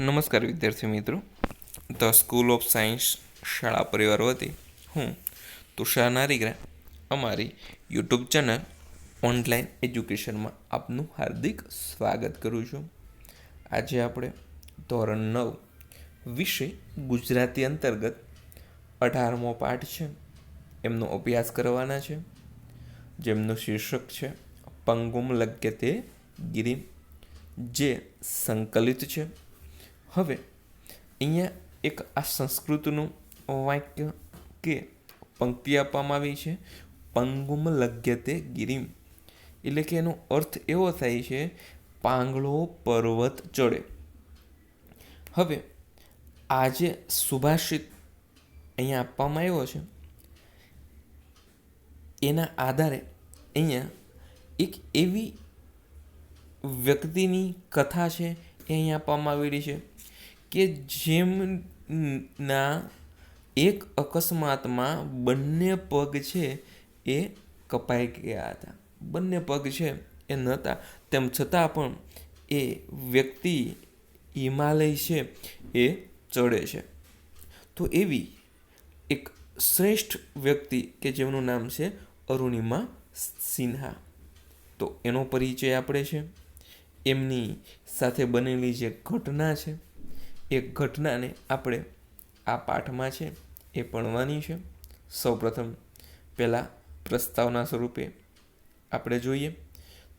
નમસ્કાર વિદ્યાર્થી મિત્રો. ધ સ્કૂલ ઓફ સાયન્સ શાળા પરિવાર વતી હું તુષાર નારીગ્રા. અમારી યુટ્યુબ ચેનલ ઓનલાઈન એજ્યુકેશનમાં આપનું હાર્દિક સ્વાગત કરું છું. આજે આપણે ધોરણ નવ વિષય ગુજરાતી અંતર્ગત અઢારમો પાઠ છે. એમનો અભ્યાસ કરવાના છે. જેમનું શીર્ષક છે, પંગુમ લગ્યતે ગિરિમ જે સંકલિત છે. હવે, અહીંયા એક આ સંસ્કૃતનું વાક્ય કે પંક્તિ આપવામાં આવી છે, પંગુમ લગ્યતે ગિરિમ. એટલે કે એનો અર્થ એવો થાય છે, પાંગળો પર્વત ચડે. હવે, આજે સુભાષિત અહીંયા આપવામાં આવ્યો છે, એના આધારે અહીંયા એક એવી વ્યક્તિની કથા છે એ અહીંયા આપવામાં આવેલી છે. કે જેમના એક અકસ્માતમાં બંને પગ છે એ કપાઈ ગયા હતા. બંને પગ છે એ નહોતા. તેમ છતાં પણ એ વ્યક્તિ હિમાલય છે એ ચડે છે. તો એવી એક શ્રેષ્ઠ વ્યક્તિ કે જેમનું નામ છે અરુણિમા સિન્હા. તો એનો પરિચય આપણે છે. એમની સાથે બનેલી જે ઘટના છે એ ઘટનાને આપણે આ પાઠમાં છે એ ભણવાની છે. સૌપ્રથમ પહેલાં પ્રસ્તાવના સ્વરૂપે આપણે જોઈએ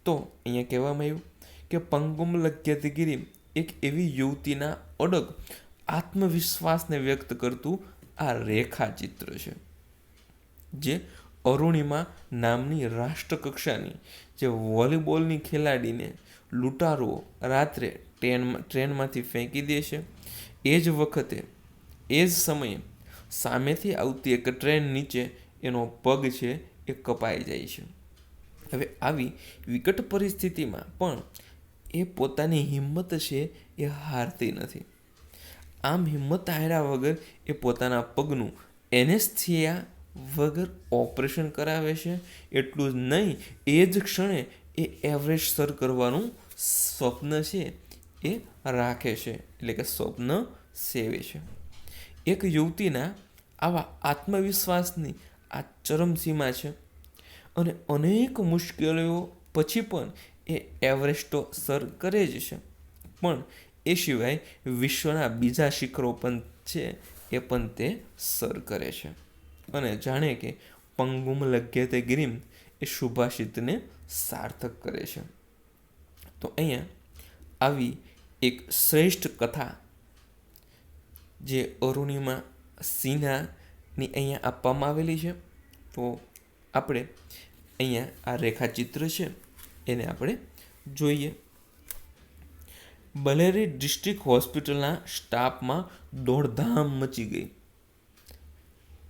તો અહીંયા કહેવામાં આવ્યું કે પંગુમ લગ્યતગીરી એક એવી યુવતીના અડગ આત્મવિશ્વાસને વ્યક્ત કરતું આ રેખાચિત્ર છે, જે અરુણિમા નામની રાષ્ટ્રકક્ષાની જે વોલીબોલની ખેલાડીને લૂંટારુઓ રાત્રે ટ્રેનમાં ટ્રેનમાંથી ફેંકી દે છે. એ જ વખતે, એ જ સમયે સામેથી આવતી એક ટ્રેન નીચે એનો પગ છે એ કપાઈ જાય છે. હવે આવી વિકટ પરિસ્થિતિમાં પણ એ પોતાની હિંમત છે એ હારતી નથી. આમ હિંમત હાર્યા વગર એ પોતાના પગનું એનેસ્થિયા વગર ઓપરેશન કરાવે છે. એટલું જ નહીં, એ જ ક્ષણે એ એવરેસ્ટ સર કરવાનું સ્વપ્ન છે. એ રાખે છે, એટલે કે સ્વપ્ન સેવે છે. એક યુવતીના આવા આત્મવિશ્વાસની આ ચરમસીમા છે અને અનેક મુશ્કેલીઓ પછી પણ એ એવરેસ્ટો સર કરે જ છે. પણ એ સિવાય વિશ્વના બીજા શિખરો પણ છે એ પણ તે સર કરે છે. અને જાણે કે પંગુમ લગ્ય તે ગિરિમ એ સુભાષિતને સાર્થક કરે છે. તો અહીંયા આવી એક શ્રેષ્ઠ કથા જે અરુણિમા સિન્હાની અહીંયા આપવામાં આવેલી છે. તો આપણે અહીંયા આ રેખાચિત્ર છે, એને આપણે જોઈએ. બલેરી ડિસ્ટ્રિક્ટ હોસ્પિટલના સ્ટાફમાં દોડધામ મચી ગઈ.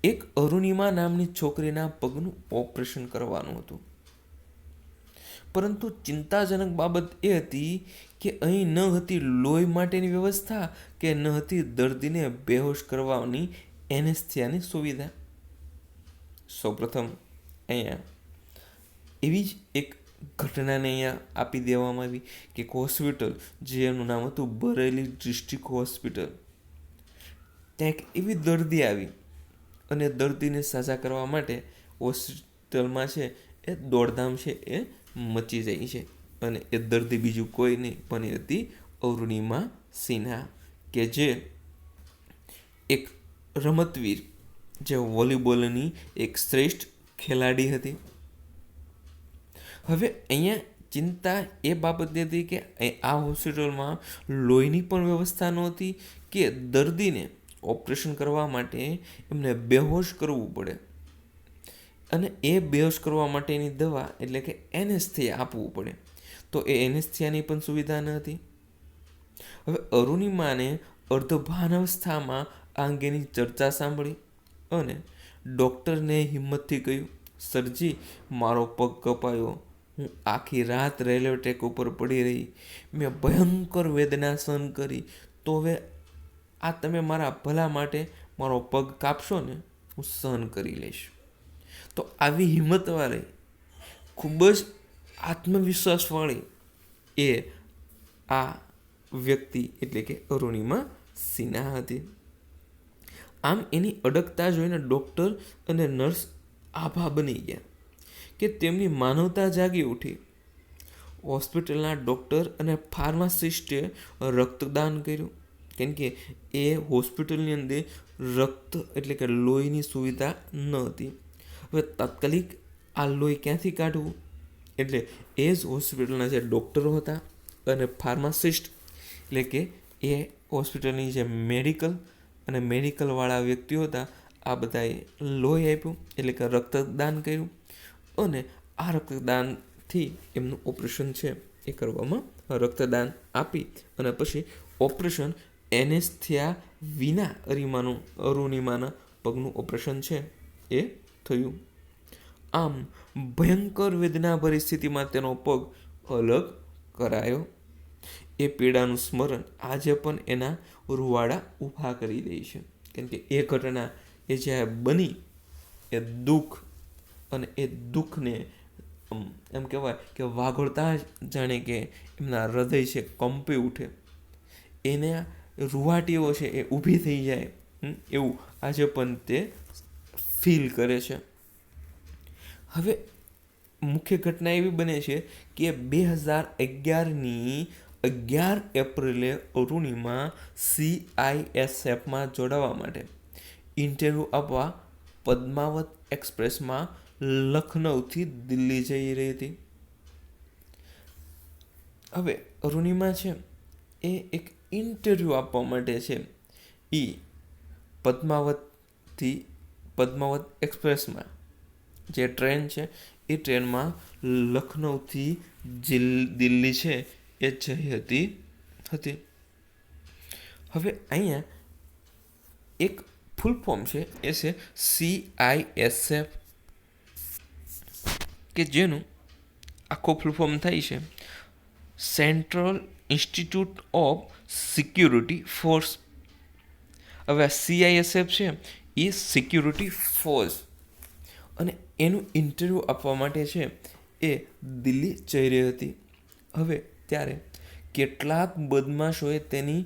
એક અરુણિમા નામની છોકરીના પગનું ઓપરેશન કરવાનું હતું. પરંતુ ચિંતાજનક બાબત એ હતી કે અહીં ન હતી લોહી માટેની વ્યવસ્થા કે ન હતી દર્દીને બેહોશ કરવાની એનેસ્થિયાની સુવિધા. સૌપ્રથમ અહીંયા એવી જ એક ઘટનાને અહીંયા આપી દેવામાં આવી કે એક હોસ્પિટલ જેનું નામ હતું બરેલી ડિસ્ટ્રિક્ટ હોસ્પિટલ. ત્યાં એક એવી દર્દી આવી અને દર્દીને સાજા કરવા માટે હોસ્પિટલમાં છે એ દોડધામ છે એ મચી જાય છે. અને એ દર્દી બીજું કોઈ નહીં, પણ એ હતી અરુણિમા સિન્હા, કે જે એક રમતવીર, જે વોલીબોલની એક શ્રેષ્ઠ ખેલાડી હતી. હવે અહીંયા ચિંતા એ બાબતની હતી કે આ હોસ્પિટલમાં લોહીની પણ વ્યવસ્થા નહોતી કે દર્દીને ઓપરેશન કરવા માટે એમને બેહોશ કરવું પડે. અને એ બેહોશ કરવા માટેની દવા એટલે કે એનેસ્થિયા આપવું પડે. તો એ એનેસ્થિયાની પણ સુવિધા ન હતી? હવે અરુણિમાને અર્ધભાન અવસ્થામાં આ અંગેની ચર્ચા સાંભળી અને ડૉક્ટરને હિંમતથી કહ્યું, સરજી, મારો પગ કપાયો. હું આખી રાત રેલવે ટ્રેક ઉપર પડી રહી. મેં ભયંકર વેદના સહન કરી. તો હવે આ તમે મારા ભલા માટે મારો પગ કાપશો ને? હું સહન કરી લઈશ. તો આવી હિંમતવાળી, ખૂબ જ આત્મવિશ્વાસવાળી એ આ વ્યક્તિ એટલે કે અરુણિમા સિન્હા હતી. આમ એની અડગતા જોઈને ડૉક્ટર અને નર્સ આભા બની ગયા કે તેમની માનવતા જાગી ઉઠી. હોસ્પિટલના ડૉક્ટર અને ફાર્માસિસ્ટે રક્તદાન કર્યું. કેમ કે એ હોસ્પિટલની અંદર રક્ત એટલે કે લોહીની સુવિધા ન હતી. હવે તાત્કાલિક આ લોહી ક્યાંથી કાઢવું? એટલે એ જ હોસ્પિટલના જે ડૉક્ટરો હતા અને ફાર્માસિસ્ટ, એટલે કે એ હોસ્પિટલની જે મેડિકલ અને મેડિકલવાળા વ્યક્તિઓ હતા, આ બધાએ લોહી આપ્યું, એટલે કે રક્તદાન કર્યું અને આ રક્તદાનથી એમનું ઓપરેશન છે એ કરવામાં રક્તદાન આપી અને પછી ઓપરેશન એનેસ્થિયા વિના અરીમાનું અરુણિમાના પગનું ઓપરેશન છે એ થયું. આમ ભયંકર વેદના પરિસ્થિતિમાં તેનો પગ અલગ કરાયો. એ પીડાનું સ્મરણ આજે પણ એના રૂવાડા ઊભા કરી દે છે. કેમ કે એ ઘટના એ જ્યારે બની, એ દુઃખ અને એ દુઃખને એમ કહેવાય કે વાગોળતા જાણે કે એમના હૃદય છે કંપી ઉઠે. એને રૂવાટીઓ છે એ ઊભી થઈ જાય. એવું આજે પણ તે ફીલ કરે છે. હવે મુખ્ય ઘટના એવી બને છે કે બે હજાર અગિયારની અગિયાર એપ્રિલે અરુણિમા સીઆઈએસએફમાં જોડાવા માટે ઇન્ટરવ્યૂ આપવા પદ્માવત એક્સપ્રેસમાં લખનૌથી દિલ્હી જઈ રહી હતી. હવે અરુણિમા છે એ એક ઇન્ટરવ્યૂ આપવા માટે છે. એ પદ્માવતથી પદ્માવત એક્સપ્રેસમાં. જે ટ્રેન છે, એ ટ્રેનમાં લખનૌથી દિલ્હી છે, એ જઈ હતી હતી. હવે અહીંયા એક ફૂલ ફોર્મ છે, એ છે સી આઈ એસ એફ કે જેનું આખો ફૂલ ફોર્મ થાય છે central institute of security force હવે આ સીઆઈએસએફ છે એ સિક્યુરિટી ફોર્સ અને એનું ઇન્ટરવ્યૂ આપવા માટે છે એ દિલ્હી જઈ રહી હતી. હવે ત્યારે કેટલાક બદમાશોએ તેની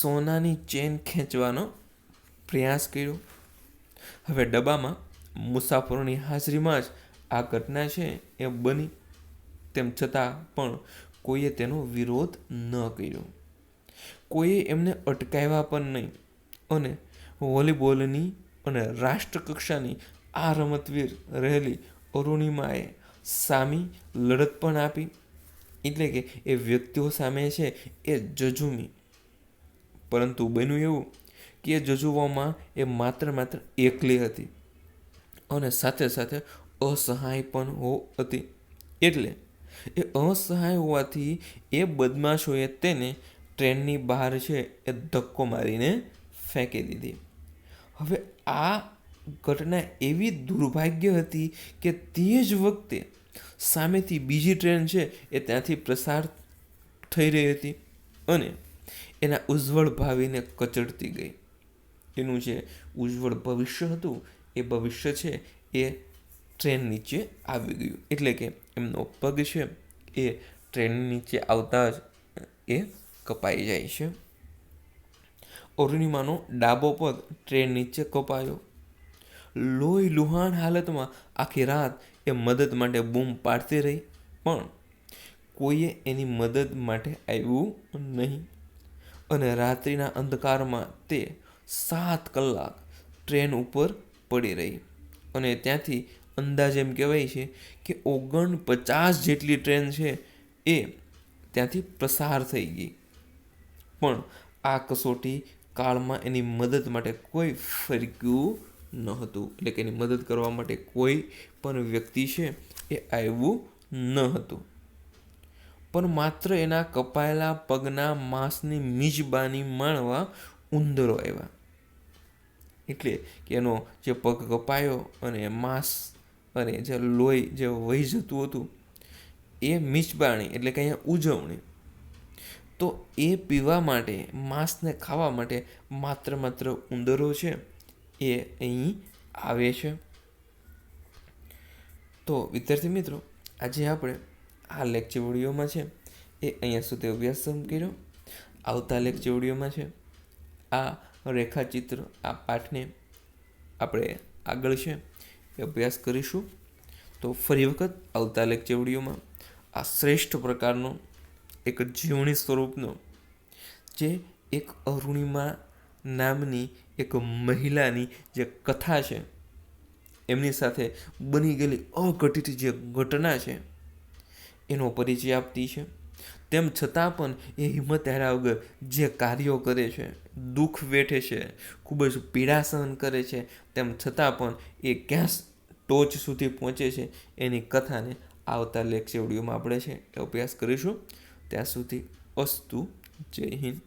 સોનાની ચેન ખેંચવાનો પ્રયાસ કર્યો. હવે ડબ્બામાં મુસાફરોની હાજરીમાં જ આ ઘટના છે એ બની. તેમ છતાં પણ કોઈએ તેનો વિરોધ ન કર્યો. કોઈએ એમને અટકાવ્યા પણ નહીં. અને વોલીબોલની અને રાષ્ટ્રકક્ષાની આ રમતવીર રહેલી અરુણિમાએ સામી લડત પણ આપી. એટલે કે એ વ્યક્તિઓ સામે છે એ જજુમી. પરંતુ બન્યું એવું કે એ જજુવામાં એ માત્ર માત્ર એકલી હતી અને સાથે સાથે અસહાય પણ હો હતી. એટલે એ અસહાય હોવાથી એ બદમાશોએ તેને ટ્રેનની બહાર છે એ ધક્કો મારીને ફેંકી દીધી. હવે આ ઘટના એવી દુર્ભાગ્ય હતી કે તે જ વખતે સામેથી બીજી ટ્રેન છે એ ત્યાંથી પ્રસાર થઈ રહી હતી અને એના ઉજ્જવળ ભાવિને કચડતી ગઈ. એનું જે ઉજ્જવળ ભવિષ્ય હતું, એ ભવિષ્ય છે એ ટ્રેન નીચે આવી ગયું. એટલે કે એમનો પગ છે એ ટ્રેન નીચે આવતા જ એ કપાઈ જાય છે. અરુણિમાનો ડાબો પગ ટ્રેન નીચે કપાયો. લોહી લુહાણ હાલતમાં આખી રાત એ મદદ માટે બૂમ પાડતી રહી. પણ કોઈએ એની મદદ માટે આવ્યું નહીં. અને રાત્રિના અંધકારમાં તે સાત કલાક ટ્રેન ઉપર પડી રહી. અને ત્યાંથી અંદાજ એમ કહેવાય છે કે ઓગણ પચાસ જેટલી ટ્રેન છે એ ત્યાંથી પ્રસાર થઈ ગઈ. પણ આ કસોટી કાળમાં એની મદદ માટે કોઈ ફરક્યું ન હતું એટલે કે એની મદદ કરવા માટે કોઈ પણ વ્યક્તિ છે એ આવ્યું ન હતું પણ માત્ર એના કપાયેલા પગના માંસની મિજબાની માણવા ઉંદરો આવ્યા. એટલે કે એનો જે પગ કપાયો અને માંસ અને જે લોહી જે વહી જતું હતું, એ મિજબાણી એટલે કે અહીંયા ઉજવણી. તો એ પીવા માટે, માંસને ખાવા માટે માત્ર માત્ર ઉંદરો છે, એ અહીં આવે છે. તો વિદ્યાર્થી મિત્રો, આજે આપણે આ લેક્ચર વિડીયોમાં છે, એ અહીંયા સુધી અભ્યાસ કર્યો. આવતા લેક્ચર વિડીયોમાં છે, આ રેખાચિત્ર, આ પાઠને આપણે આગળ છે, એ અભ્યાસ કરીશું. તો ફરી વખત આવતા લેક્ચર વિડીયોમાં આ શ્રેષ્ઠ પ્રકારનો એક જીવણી સ્વરૂપનો, જે એક અરુણિમા નામની એક મહિલાની જે કથા છે, એમની સાથે બની ગયેલી અઘટિત જે ઘટના છે, એનો પરિચય આપતી છે. તેમ છતાં પણ એ હિંમત હાર્યા વગર જે કાર્યો કરે છે, દુઃખ વેઠે છે, ખૂબ જ પીડા સહન કરે છે, તેમ છતાં પણ એ ક્યાં ટોચ સુધી પહોંચે છે, એની કથાને આવતા લેક્ચર વિડીયોમાં આપણે છે, એ અભ્યાસ કરીશું. ત્યાં સુધી અસ્તુ જય હિન્દ.